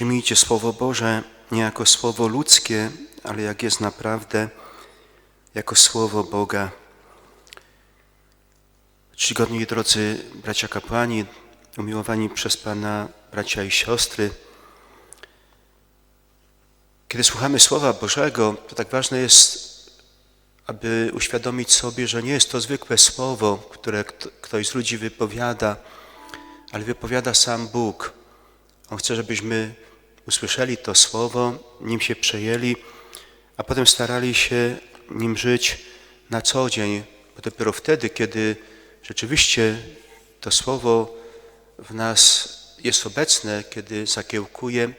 Przyjmijcie Słowo Boże nie jako Słowo ludzkie, ale jak jest naprawdę, jako Słowo Boga. Czcigodni i drodzy bracia kapłani, umiłowani przez Pana bracia i siostry, kiedy słuchamy Słowa Bożego, to tak ważne jest, aby uświadomić sobie, że nie jest to zwykłe słowo, które ktoś z ludzi wypowiada, ale wypowiada sam Bóg. On chce, żebyśmy usłyszeli to słowo, nim się przejęli, a potem starali się nim żyć na co dzień, bo dopiero wtedy, kiedy rzeczywiście to słowo w nas jest obecne, kiedy zakiełkuje,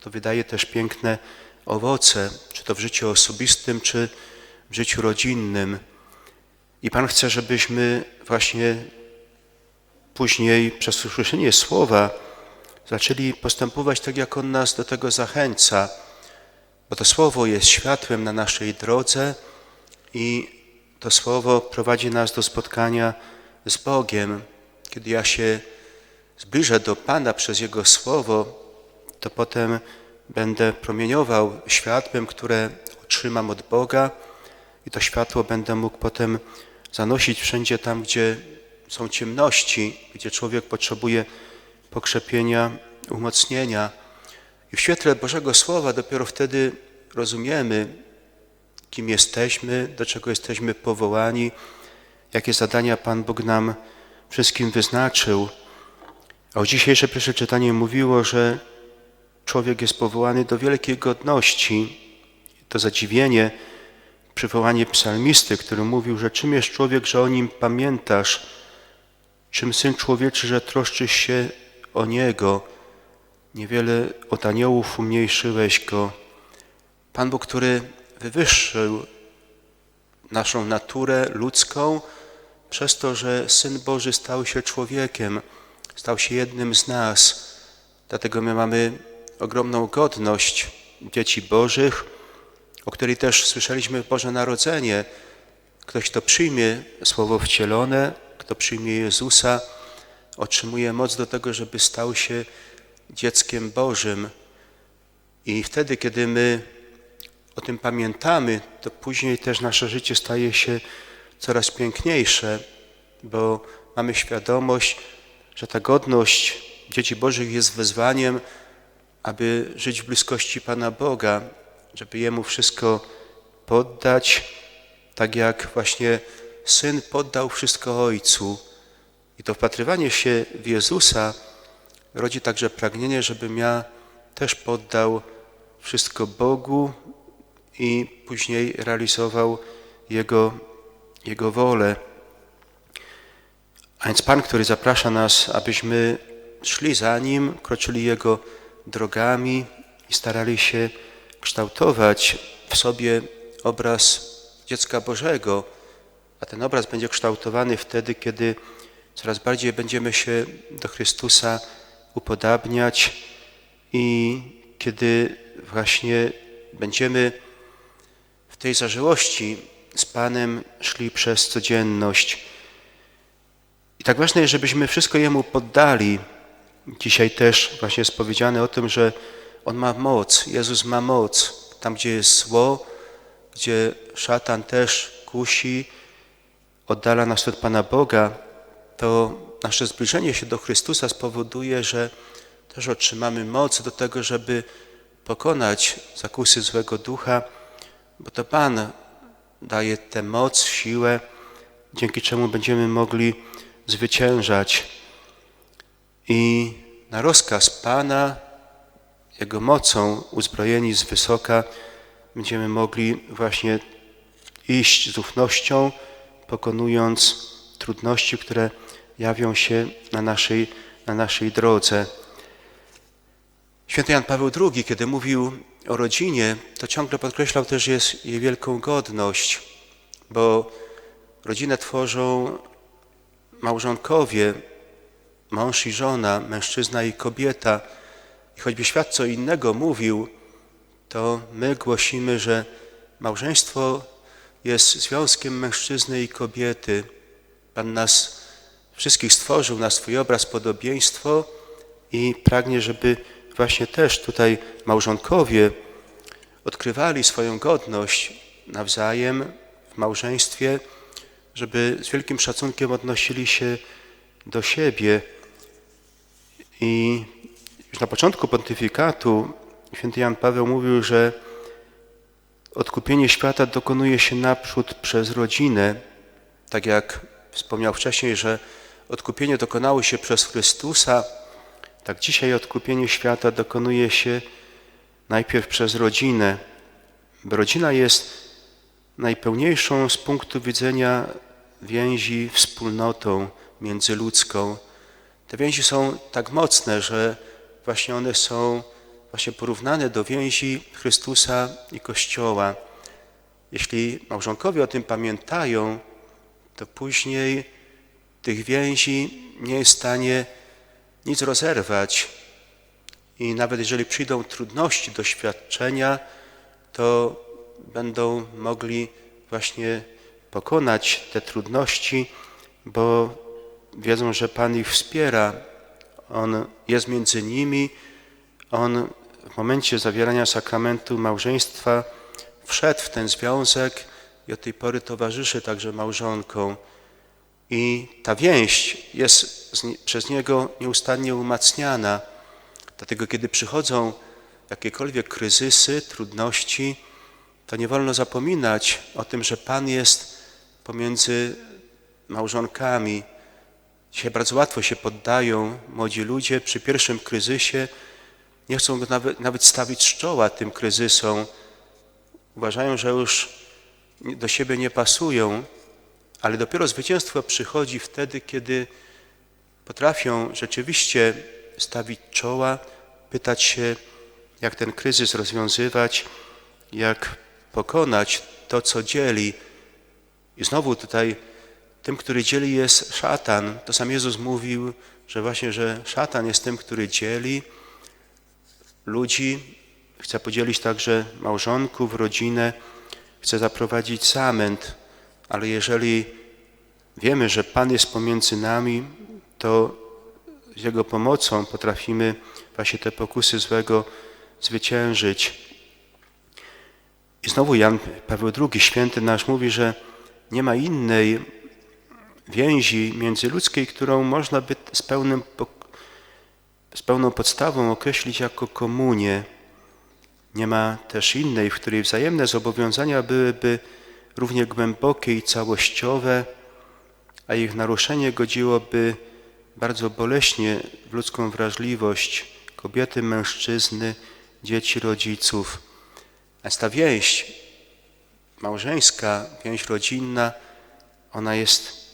to wydaje też piękne owoce, czy to w życiu osobistym, czy w życiu rodzinnym. I Pan chce, żebyśmy właśnie później przez usłyszenie słowa zaczęli postępować tak, jak On nas do tego zachęca, bo to słowo jest światłem na naszej drodze i to słowo prowadzi nas do spotkania z Bogiem. Kiedy ja się zbliżę do Pana przez Jego słowo, to potem będę promieniował światłem, które otrzymam od Boga i to światło będę mógł potem zanosić wszędzie tam, gdzie są ciemności, gdzie człowiek potrzebuje pokrzepienia, umocnienia. I w świetle Bożego Słowa dopiero wtedy rozumiemy, kim jesteśmy, do czego jesteśmy powołani, jakie zadania Pan Bóg nam wszystkim wyznaczył. A o dzisiejsze pierwsze czytanie mówiło, że człowiek jest powołany do wielkiej godności. To zadziwienie, przywołanie psalmisty, który mówił, że czym jest człowiek, że o nim pamiętasz, czym Syn Człowieczy, że troszczysz się o Niego. Niewiele od aniołów umniejszyłeś Go. Pan Bóg, który wywyższył naszą naturę ludzką przez to, że Syn Boży stał się człowiekiem, stał się jednym z nas. Dlatego my mamy ogromną godność dzieci Bożych, o której też słyszeliśmy w Boże Narodzenie. Ktoś, kto przyjmie Słowo wcielone, kto przyjmie Jezusa, otrzymuje moc do tego, żeby stał się dzieckiem Bożym. I wtedy, kiedy my o tym pamiętamy, to później też nasze życie staje się coraz piękniejsze, bo mamy świadomość, że ta godność dzieci Bożych jest wezwaniem, aby żyć w bliskości Pana Boga, żeby Jemu wszystko poddać, tak jak właśnie Syn poddał wszystko Ojcu. I to wpatrywanie się w Jezusa rodzi także pragnienie, żebym ja też poddał wszystko Bogu i później realizował Jego, Jego wolę. A więc Pan, który zaprasza nas, abyśmy szli za Nim, kroczyli Jego drogami i starali się kształtować w sobie obraz dziecka Bożego, a ten obraz będzie kształtowany wtedy, kiedy coraz bardziej będziemy się do Chrystusa upodabniać i kiedy właśnie będziemy w tej zażyłości z Panem szli przez codzienność. I tak ważne jest, żebyśmy wszystko Jemu poddali. Dzisiaj też właśnie jest powiedziane o tym, że On ma moc, Jezus ma moc. Tam, gdzie jest zło, gdzie szatan też kusi, oddala nas od Pana Boga, to nasze zbliżenie się do Chrystusa spowoduje, że też otrzymamy moc do tego, żeby pokonać zakusy złego ducha, bo to Pan daje tę moc, siłę, dzięki czemu będziemy mogli zwyciężać. I na rozkaz Pana, Jego mocą uzbrojeni z wysoka, będziemy mogli właśnie iść z ufnością, pokonując trudności, które jawią się na naszej, na naszej drodze. Święty Jan Paweł II, kiedy mówił o rodzinie, to ciągle podkreślał też jest jej wielką godność, bo rodzinę tworzą małżonkowie, mąż i żona, mężczyzna i kobieta. I choćby świat co innego mówił, to my głosimy, że małżeństwo jest związkiem mężczyzny i kobiety. Pan nas wszystkich stworzył na swój obraz, podobieństwo i pragnie, żeby właśnie też tutaj małżonkowie odkrywali swoją godność nawzajem w małżeństwie, żeby z wielkim szacunkiem odnosili się do siebie. I już na początku pontyfikatu święty Jan Paweł mówił, że odkupienie świata dokonuje się naprzód przez rodzinę, tak jak wspomniał wcześniej, że odkupienie dokonało się przez Chrystusa, tak dzisiaj odkupienie świata dokonuje się najpierw przez rodzinę. Rodzina jest najpełniejszą z punktu widzenia więzi wspólnotą międzyludzką. Te więzi są tak mocne, że właśnie one są właśnie porównane do więzi Chrystusa i Kościoła. Jeśli małżonkowie o tym pamiętają, to później tych więzi nie jest w stanie nic rozerwać. I nawet jeżeli przyjdą trudności, doświadczenia, to będą mogli właśnie pokonać te trudności, bo wiedzą, że Pan ich wspiera. On jest między nimi. On w momencie zawierania sakramentu małżeństwa wszedł w ten związek i od tej pory towarzyszy także małżonką. I ta więź jest przez Niego nieustannie umacniana. Dlatego kiedy przychodzą jakiekolwiek kryzysy, trudności, to nie wolno zapominać o tym, że Pan jest pomiędzy małżonkami. Dzisiaj bardzo łatwo się poddają młodzi ludzie przy pierwszym kryzysie, nie chcą go nawet, nawet stawić z czoła tym kryzysom. Uważają, że już do siebie nie pasują, ale dopiero zwycięstwo przychodzi wtedy, kiedy potrafią rzeczywiście stawić czoła, pytać się, jak ten kryzys rozwiązywać, jak pokonać to, co dzieli. I znowu tutaj tym, który dzieli jest szatan. To sam Jezus mówił, że właśnie, że szatan jest tym, który dzieli ludzi, chce podzielić także małżonków, rodzinę, chce zaprowadzić zamęt, ale jeżeli wiemy, że Pan jest pomiędzy nami, to z Jego pomocą potrafimy właśnie te pokusy złego zwyciężyć. I znowu Jan Paweł II, święty nasz, mówi, że nie ma innej więzi międzyludzkiej, którą można by z, pełnym, z pełną podstawą określić jako komunię. Nie ma też innej, w której wzajemne zobowiązania byłyby równie głębokie i całościowe, a ich naruszenie godziłoby bardzo boleśnie w ludzką wrażliwość kobiety, mężczyzny, dzieci, rodziców. A ta więź małżeńska, więź rodzinna, ona jest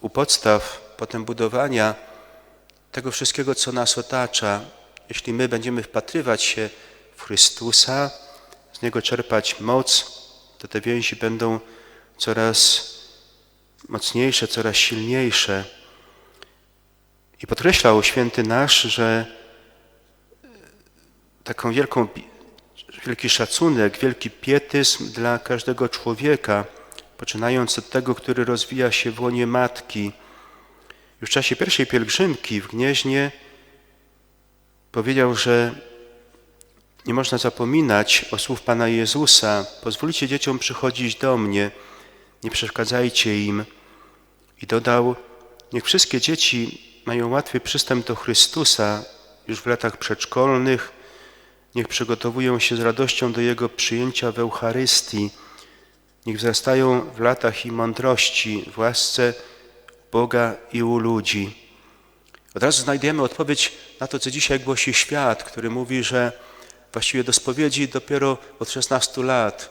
u podstaw potem budowania tego wszystkiego, co nas otacza. Jeśli my będziemy wpatrywać się w Chrystusa, z Niego czerpać moc, to te więzi będą coraz mocniejsze, coraz silniejsze. I podkreślał święty nasz, że taką wielką, wielki szacunek, wielki pietyzm dla każdego człowieka, poczynając od tego, który rozwija się w łonie matki. Już w czasie pierwszej pielgrzymki w Gnieźnie powiedział, że nie można zapominać o słów Pana Jezusa. Pozwólcie dzieciom przychodzić do mnie, nie przeszkadzajcie im. I dodał, niech wszystkie dzieci mają łatwy przystęp do Chrystusa już w latach przedszkolnych, niech przygotowują się z radością do Jego przyjęcia w Eucharystii, niech wzrastają w latach i mądrości, w łasce Boga i u ludzi. Od razu znajdujemy odpowiedź na to, co dzisiaj głosi świat, który mówi, że właściwie do spowiedzi dopiero od 16 lat.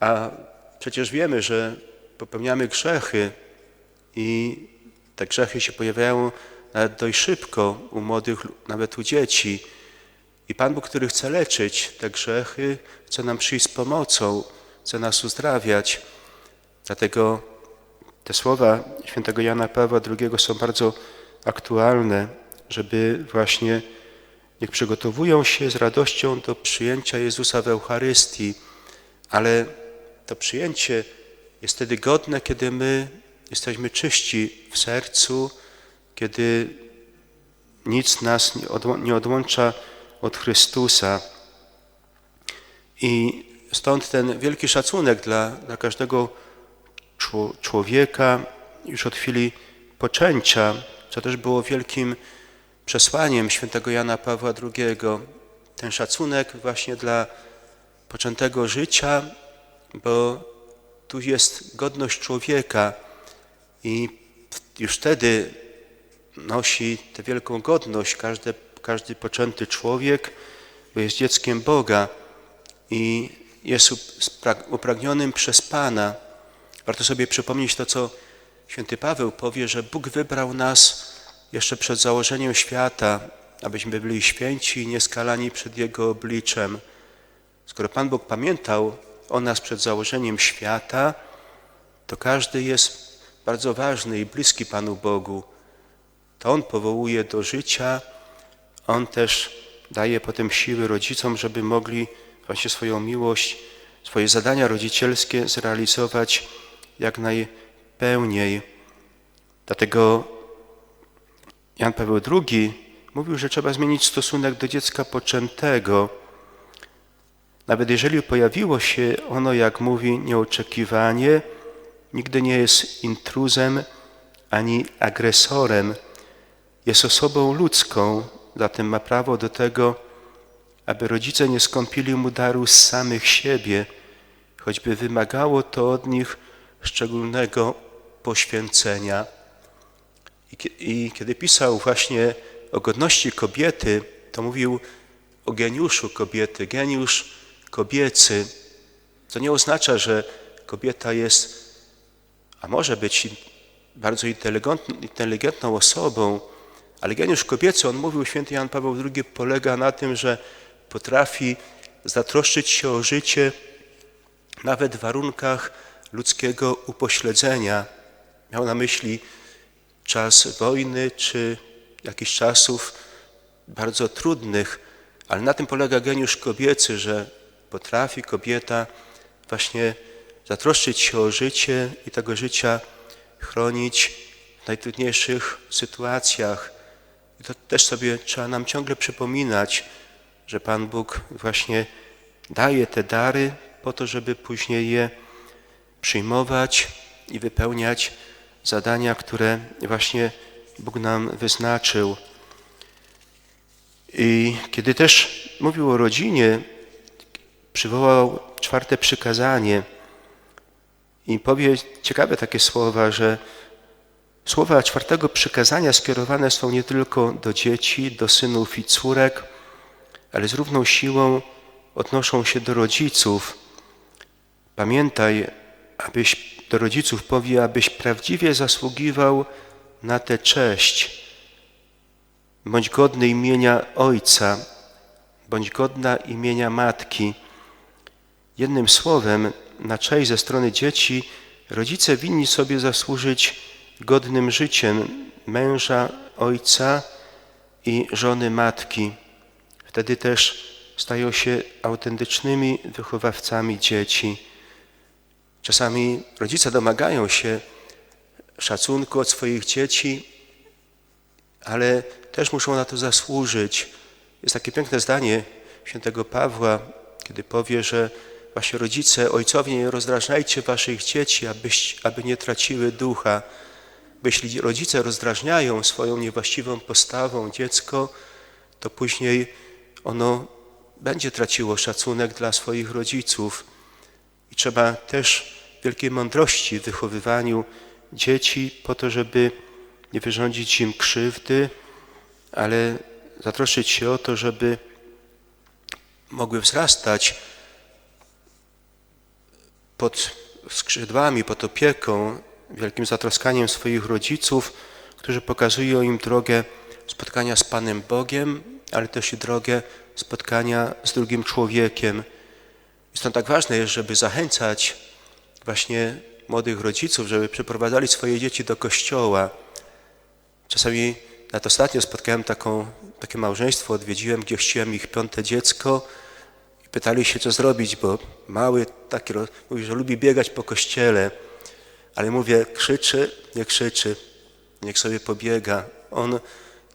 A przecież wiemy, że popełniamy grzechy i te grzechy się pojawiają nawet dość szybko u młodych, nawet u dzieci. I Pan Bóg, który chce leczyć te grzechy, chce nam przyjść z pomocą, chce nas uzdrawiać. Dlatego te słowa świętego Jana Pawła II są bardzo aktualne, żeby właśnie niech przygotowują się z radością do przyjęcia Jezusa w Eucharystii, ale to przyjęcie jest wtedy godne, kiedy my jesteśmy czyści w sercu, kiedy nic nas nie odłącza od Chrystusa. I stąd ten wielki szacunek dla, dla każdego człowieka już od chwili poczęcia, co też było wielkim przesłaniem świętego Jana Pawła II. Ten szacunek właśnie dla poczętego życia, bo tu jest godność człowieka i już wtedy nosi tę wielką godność każdy, każdy poczęty człowiek, bo jest dzieckiem Boga i jest upragnionym przez Pana. Warto sobie przypomnieć to, co święty Paweł powie, że Bóg wybrał nas jeszcze przed założeniem świata, abyśmy byli święci i nieskalani przed Jego obliczem. Skoro Pan Bóg pamiętał o nas przed założeniem świata, to każdy jest bardzo ważny i bliski Panu Bogu. To On powołuje do życia, On też daje potem siły rodzicom, żeby mogli właśnie swoją miłość, swoje zadania rodzicielskie zrealizować jak najpełniej. Dlatego Jan Paweł II mówił, że trzeba zmienić stosunek do dziecka poczętego. Nawet jeżeli pojawiło się ono, jak mówi, nieoczekiwanie, nigdy nie jest intruzem ani agresorem. Jest osobą ludzką, zatem ma prawo do tego, aby rodzice nie skąpili mu daru z samych siebie, choćby wymagało to od nich szczególnego poświęcenia. I, kiedy pisał właśnie o godności kobiety, to mówił o geniuszu kobiety, geniusz kobiecy. To nie oznacza, że kobieta jest, a może być bardzo inteligentną osobą, ale geniusz kobiecy, on mówił, święty Jan Paweł II, polega na tym, że potrafi zatroszczyć się o życie nawet w warunkach ludzkiego upośledzenia. Miał na myśli czas wojny czy jakichś czasów bardzo trudnych, ale na tym polega geniusz kobiecy, że potrafi kobieta właśnie zatroszczyć się o życie i tego życia chronić w najtrudniejszych sytuacjach. I to też sobie trzeba nam ciągle przypominać, że Pan Bóg właśnie daje te dary po to, żeby później je przyjmować i wypełniać zadania, które właśnie Bóg nam wyznaczył. I kiedy też mówił o rodzinie, przywołał czwarte przykazanie i powie ciekawe takie słowa, że słowa czwartego przykazania skierowane są nie tylko do dzieci, do synów i córek, ale z równą siłą odnoszą się do rodziców. Pamiętaj, abyś do rodziców powie, abyś prawdziwie zasługiwał na tę cześć. Bądź godny imienia ojca, bądź godna imienia matki. Jednym słowem, na cześć ze strony dzieci, rodzice winni sobie zasłużyć godnym życiem męża, ojca i żony matki. Wtedy też stają się autentycznymi wychowawcami dzieci. Czasami rodzice domagają się szacunku od swoich dzieci, ale też muszą na to zasłużyć. Jest takie piękne zdanie świętego Pawła, kiedy powie, że właśnie rodzice, ojcowie, nie rozdrażniajcie waszych dzieci, abyś, aby nie traciły ducha. Jeśli rodzice rozdrażniają swoją niewłaściwą postawą dziecko, to później ono będzie traciło szacunek dla swoich rodziców. I trzeba też wielkiej mądrości w wychowywaniu dzieci po to, żeby nie wyrządzić im krzywdy, ale zatroszczyć się o to, żeby mogły wzrastać pod skrzydłami, pod opieką, wielkim zatroskaniem swoich rodziców, którzy pokazują im drogę spotkania z Panem Bogiem, ale też i drogę spotkania z drugim człowiekiem. Stąd tak ważne jest, żeby zachęcać właśnie młodych rodziców, żeby przyprowadzali swoje dzieci do kościoła. Czasami nawet ostatnio spotkałem taką, takie małżeństwo, odwiedziłem, gdzie chciałem ich piąte dziecko i pytali się, co zrobić, bo mały taki mówi, że lubi biegać po kościele, ale mówię, krzyczy, nie krzyczy, niech sobie pobiega. On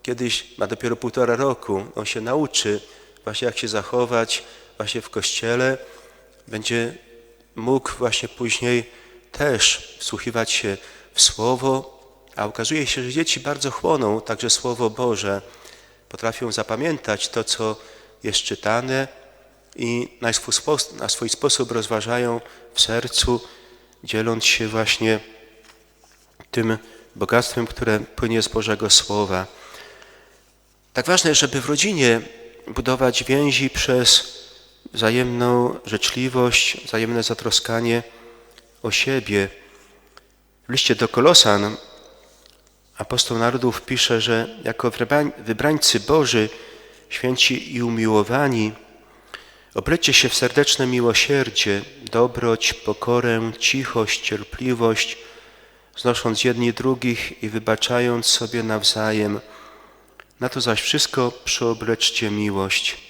kiedyś ma dopiero półtora roku, on się nauczy właśnie jak się zachować właśnie w Kościele, będzie mógł właśnie później też wsłuchiwać się w Słowo, a okazuje się, że dzieci bardzo chłoną także Słowo Boże, potrafią zapamiętać to, co jest czytane i na swój, sposób, na swój sposób rozważają w sercu, dzieląc się właśnie tym bogactwem, które płynie z Bożego Słowa. Tak ważne żeby w rodzinie budować więzi przez wzajemną życzliwość, wzajemne zatroskanie o siebie. W liście do Kolosan apostoł narodów pisze, że jako wybrańcy Boży, święci i umiłowani, oblećcie się w serdeczne miłosierdzie, dobroć, pokorę, cichość, cierpliwość, znosząc jedni drugich i wybaczając sobie nawzajem. Na to zaś wszystko przyobleczcie miłość.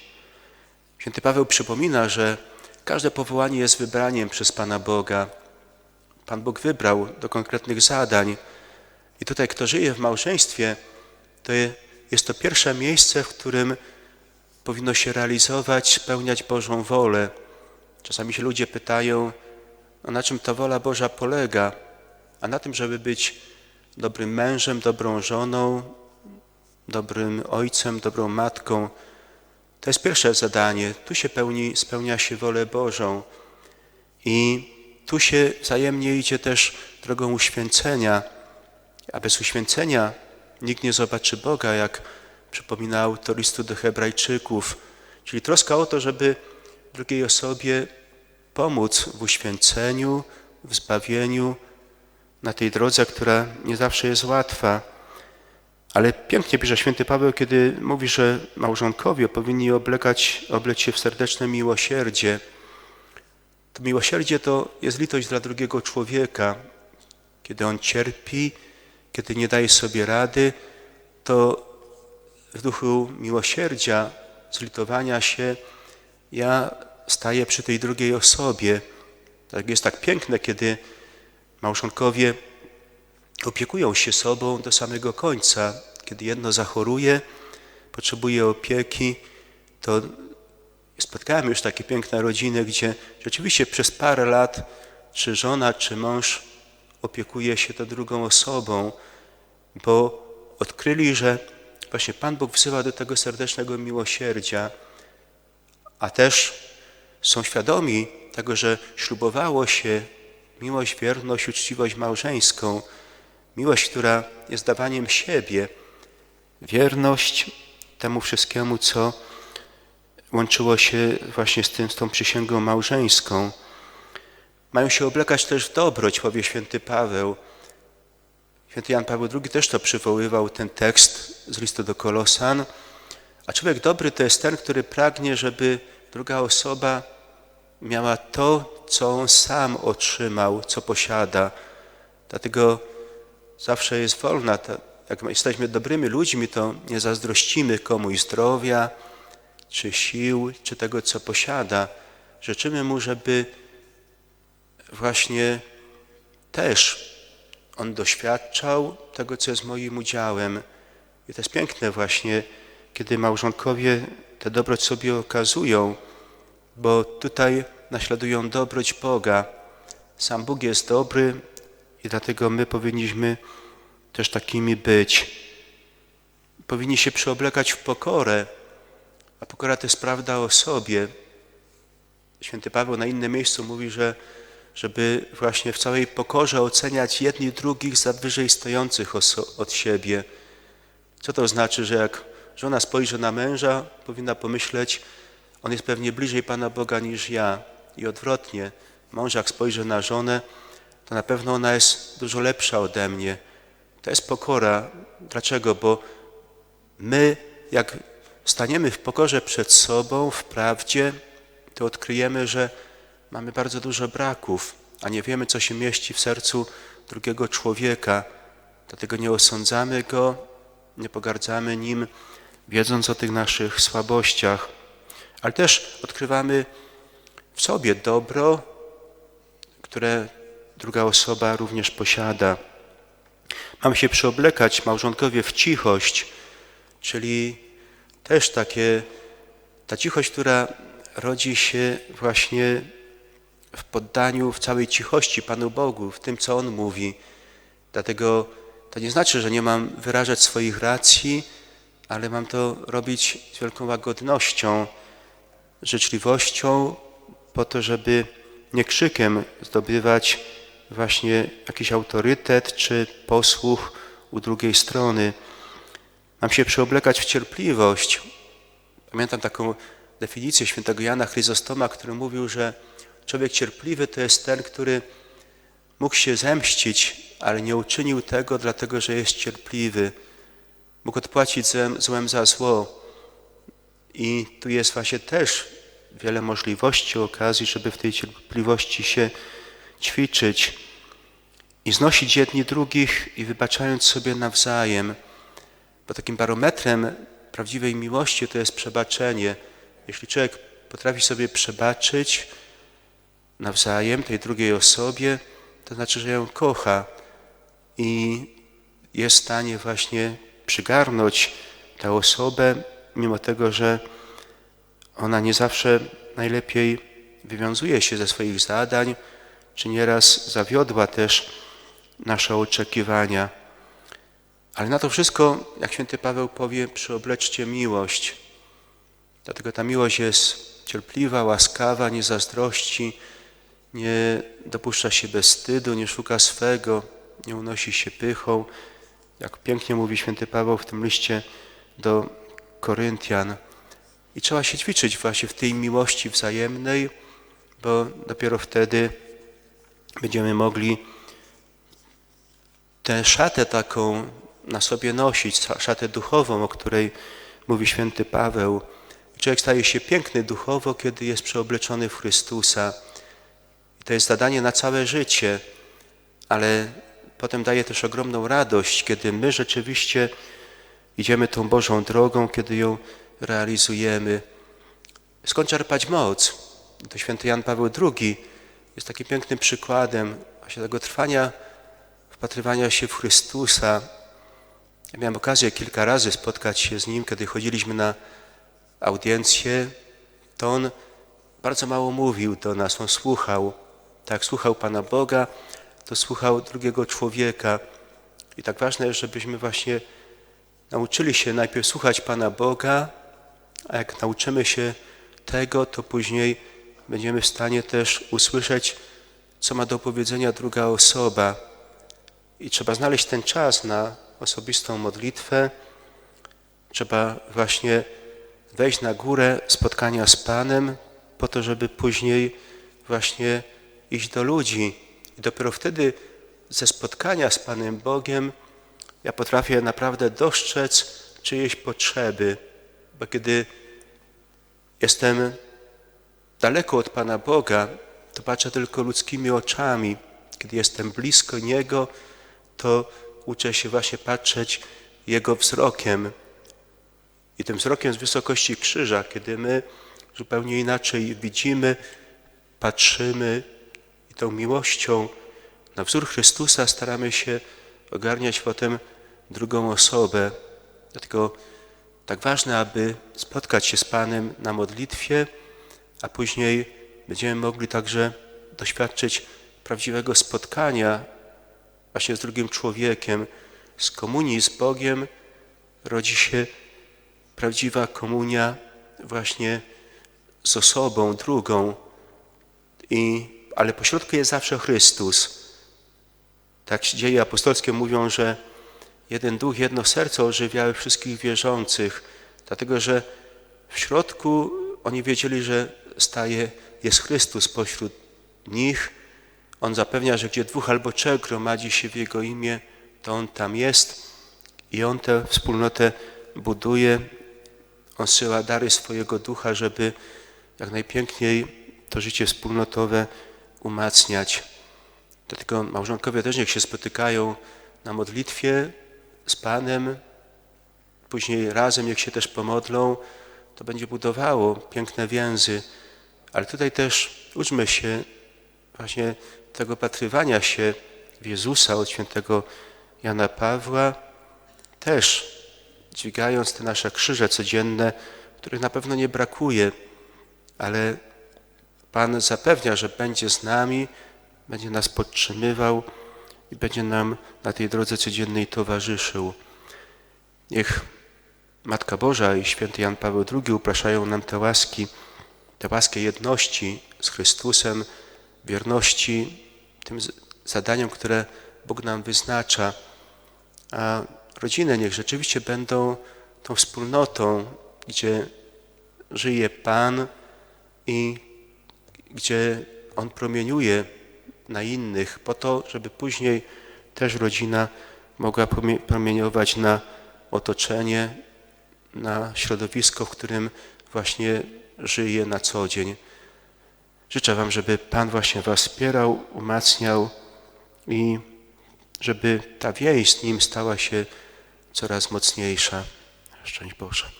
Święty Paweł przypomina, że każde powołanie jest wybraniem przez Pana Boga. Pan Bóg wybrał do konkretnych zadań. I tutaj, kto żyje w małżeństwie, to jest to pierwsze miejsce, w którym powinno się realizować, spełniać Bożą wolę. Czasami się ludzie pytają, no na czym ta wola Boża polega? A na tym, żeby być dobrym mężem, dobrą żoną, dobrym ojcem, dobrą matką. To jest pierwsze zadanie. Tu się pełni, spełnia się wolę Bożą. I tu się wzajemnie idzie też drogą uświęcenia. A bez uświęcenia nikt nie zobaczy Boga, jak przypomina autor listu do Hebrajczyków. Czyli troska o to, żeby drugiej osobie pomóc w uświęceniu, w zbawieniu, na tej drodze, która nie zawsze jest łatwa. Ale pięknie pisze święty Paweł, kiedy mówi, że małżonkowie powinni oblekać, obleć się w serdeczne miłosierdzie. To miłosierdzie to jest litość dla drugiego człowieka. Kiedy on cierpi, kiedy nie daje sobie rady, to w duchu miłosierdzia, zlitowania się, ja staję przy tej drugiej osobie. Tak jest tak piękne, kiedy małżonkowie opiekują się sobą do samego końca. Kiedy jedno zachoruje, potrzebuje opieki, to spotkałem już takie piękne rodziny, gdzie rzeczywiście przez parę lat czy żona, czy mąż opiekuje się tą drugą osobą, bo odkryli, że właśnie Pan Bóg wzywa do tego serdecznego miłosierdzia, a też są świadomi tego, że ślubowało się miłość, wierność, uczciwość małżeńską, miłość, która jest dawaniem siebie, wierność temu wszystkiemu, co łączyło się właśnie z, tym, z tą przysięgą małżeńską. Mają się oblekać też w dobroć, powie święty Paweł. Święty Jan Paweł II też to przywoływał, ten tekst z listu do Kolosan. A człowiek dobry to jest ten, który pragnie, żeby druga osoba miała to, co on sam otrzymał, co posiada. Dlatego zawsze jest wolna. Jak jesteśmy dobrymi ludźmi, to nie zazdrościmy komuś zdrowia, czy sił, czy tego, co posiada. Życzymy mu, żeby właśnie też on doświadczał tego, co jest moim udziałem. I to jest piękne właśnie, kiedy małżonkowie te dobroć sobie okazują, bo tutaj naśladują dobroć Boga. Sam Bóg jest dobry i dlatego my powinniśmy też takimi być. Powinni się przyoblekać w pokorę, a pokora to jest prawda o sobie. Święty Paweł na innym miejscu mówi, że żeby właśnie w całej pokorze oceniać jedni drugich za wyżej stojących od siebie. Co to znaczy, że jak żona spojrzy na męża, powinna pomyśleć, on jest pewnie bliżej Pana Boga niż ja. I odwrotnie, mąż jak spojrzy na żonę, to na pewno ona jest dużo lepsza ode mnie. To jest pokora. Dlaczego? Bo my, jak staniemy w pokorze przed sobą, w prawdzie, to odkryjemy, że mamy bardzo dużo braków, a nie wiemy, co się mieści w sercu drugiego człowieka. Dlatego nie osądzamy go, nie pogardzamy nim, wiedząc o tych naszych słabościach, ale też odkrywamy w sobie dobro, które druga osoba również posiada. Mamy się przyoblekać małżonkowie w cichość, czyli też takie Ta cichość, która rodzi się właśnie w poddaniu, w całej cichości Panu Bogu, w tym, co On mówi. Dlatego to nie znaczy, że nie mam wyrażać swoich racji, ale mam to robić z wielką łagodnością, życzliwością, po to, żeby nie krzykiem zdobywać właśnie jakiś autorytet czy posłuch u drugiej strony. Mam się przeoblekać w cierpliwość. Pamiętam taką definicję świętego Jana Chryzostoma, który mówił, że człowiek cierpliwy to jest ten, który mógł się zemścić, ale nie uczynił tego, dlatego że jest cierpliwy. Mógł odpłacić złem, złem za zło. I tu jest właśnie też wiele możliwości, okazji, żeby w tej cierpliwości się ćwiczyć i znosić jedni drugich i wybaczając sobie nawzajem. Bo takim barometrem prawdziwej miłości to jest przebaczenie. Jeśli człowiek potrafi sobie przebaczyć nawzajem tej drugiej osobie, to znaczy, że ją kocha i jest w stanie właśnie przygarnąć tę osobę, mimo tego, że ona nie zawsze najlepiej wywiązuje się ze swoich zadań, czy nieraz zawiodła też nasze oczekiwania. Ale na to wszystko, jak święty Paweł powie, przyobleczcie miłość. Dlatego ta miłość jest cierpliwa, łaskawa, nie zazdrości, nie dopuszcza się bezstydu, nie szuka swego, nie unosi się pychą. Jak pięknie mówi święty Paweł w tym liście do Koryntian. I trzeba się ćwiczyć właśnie w tej miłości wzajemnej, bo dopiero wtedy będziemy mogli tę szatę taką na sobie nosić, szatę duchową, o której mówi święty Paweł. Człowiek staje się piękny duchowo, kiedy jest przeobleczony w Chrystusa. I to jest zadanie na całe życie, ale potem daje też ogromną radość, kiedy my rzeczywiście idziemy tą Bożą drogą, kiedy ją realizujemy. Skąd czerpać moc? To święty Jan Paweł II jest takim pięknym przykładem właśnie tego trwania, wpatrywania się w Chrystusa. Ja miałem okazję kilka razy spotkać się z Nim, kiedy chodziliśmy na audiencję, to On bardzo mało mówił do nas, On słuchał. Tak, słuchał Pana Boga, to słuchał drugiego człowieka. I tak ważne jest, żebyśmy właśnie nauczyli się najpierw słuchać Pana Boga, a jak nauczymy się tego, to później będziemy w stanie też usłyszeć, co ma do powiedzenia druga osoba. I trzeba znaleźć ten czas na osobistą modlitwę. Trzeba właśnie wejść na górę spotkania z Panem, po to, żeby później właśnie iść do ludzi. I dopiero wtedy ze spotkania z Panem Bogiem ja potrafię naprawdę dostrzec czyjeś potrzeby, bo kiedy jestem daleko od Pana Boga, to patrzę tylko ludzkimi oczami. Kiedy jestem blisko Niego, to uczę się właśnie patrzeć Jego wzrokiem. I tym wzrokiem z wysokości krzyża, kiedy my zupełnie inaczej widzimy, patrzymy i tą miłością na wzór Chrystusa staramy się ogarniać potem drugą osobę. Dlatego tak ważne, aby spotkać się z Panem na modlitwie, a później będziemy mogli także doświadczyć prawdziwego spotkania właśnie z drugim człowiekiem. Z komunii z Bogiem rodzi się prawdziwa komunia właśnie z osobą drugą, I, ale pośrodku jest zawsze Chrystus. Tak dzieje apostolskie mówią, że jeden duch, jedno serce ożywiały wszystkich wierzących, dlatego że w środku oni wiedzieli, że staje, jest Chrystus pośród nich. On zapewnia, że gdzie dwóch albo trzech gromadzi się w Jego imię, to On tam jest i On tę wspólnotę buduje. On syła dary swojego ducha, żeby jak najpiękniej to życie wspólnotowe umacniać. Dlatego małżonkowie też niech się spotykają na modlitwie z Panem, później razem niech się też pomodlą, to będzie budowało piękne więzy. Ale tutaj też uczmy się właśnie tego patrywania się w Jezusa od świętego Jana Pawła, też dźwigając te nasze krzyże codzienne, których na pewno nie brakuje, ale Pan zapewnia, że będzie z nami, będzie nas podtrzymywał i będzie nam na tej drodze codziennej towarzyszył. Niech Matka Boża i święty Jan Paweł II upraszają nam te łaski, tę łaskę jedności z Chrystusem, wierności tym zadaniom, które Bóg nam wyznacza. A rodziny niech rzeczywiście będą tą wspólnotą, gdzie żyje Pan i gdzie On promieniuje na innych, po to, żeby później też rodzina mogła promie- promieniować na otoczenie, na środowisko, w którym właśnie żyje na co dzień. Życzę Wam, żeby Pan właśnie Was wspierał, umacniał i żeby ta więź z Nim stała się coraz mocniejsza. Szczęść Boże.